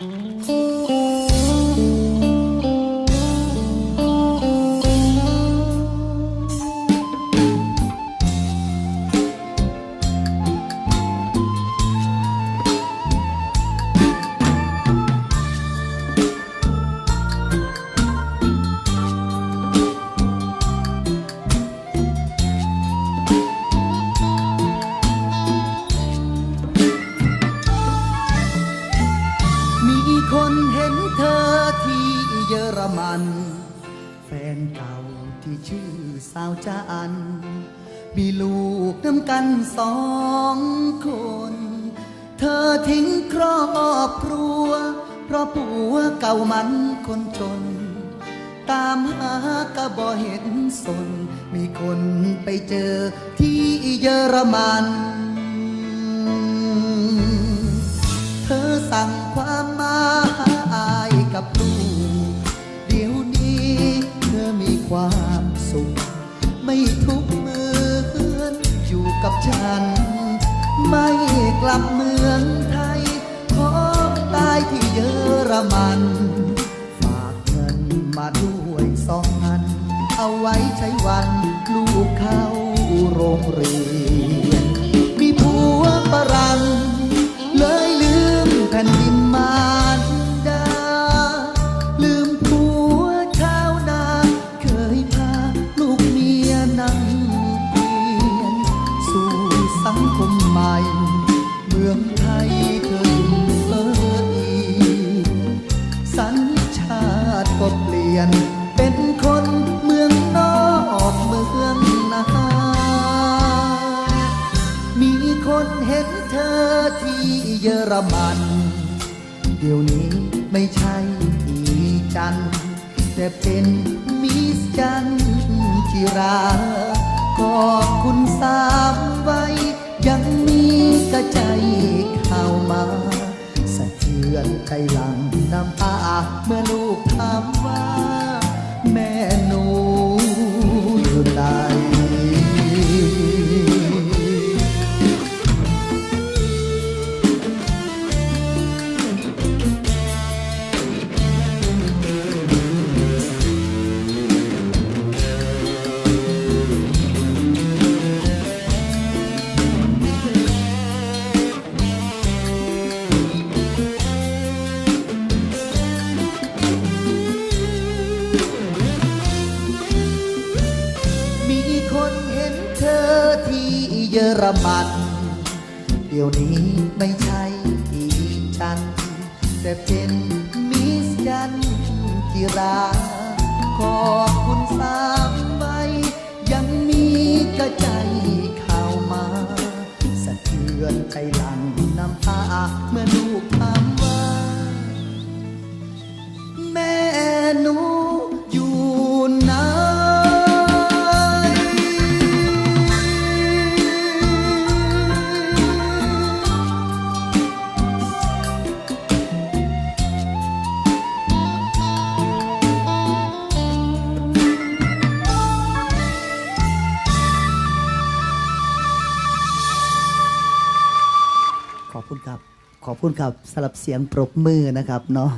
มี มัน แฟนเก่าที่ชื่อสาวจานมีลูกน้ำกันสองคน เธอทิ้งครอบครัว เพราะผัวเก่ามันคนจน ตามหากะบ่เห็นสน มีคนไปเจอที่เยอรมัน เธอสั่งความ ไม่กลับเมืองไทย ขอตายที่เยอรมัน ฝากเงินมาด้วยสองพัน เอาไว้ใช้วันลูกเข้าโรงเรียน องไทยเธออยู่เลิศอีสัญชาติก็เปลี่ยน เป็นคนเมืองนอกเมืองนามีคนเห็นเธอที่เยอรมัน เดี๋ยวนี้ไม่ใช่อีจัน แต่เป็นมิสจันจิราขอบคุณสา อนใจหลังน้ำตาเมื่อลูกถามว่า เธอที่เยอรมัน เดี๋ยวนี้ไม่ใช่อีจัน แต่เป็นมิสจันจิราขอบคุณสามใบยังมีกระใจข้าวมา สะเทือนใจหลังน้ำตาเมื่อลูกถามว่า คุณครับ ขอบคุณครับสำหรับเสียงปรบมือนะครับเนาะ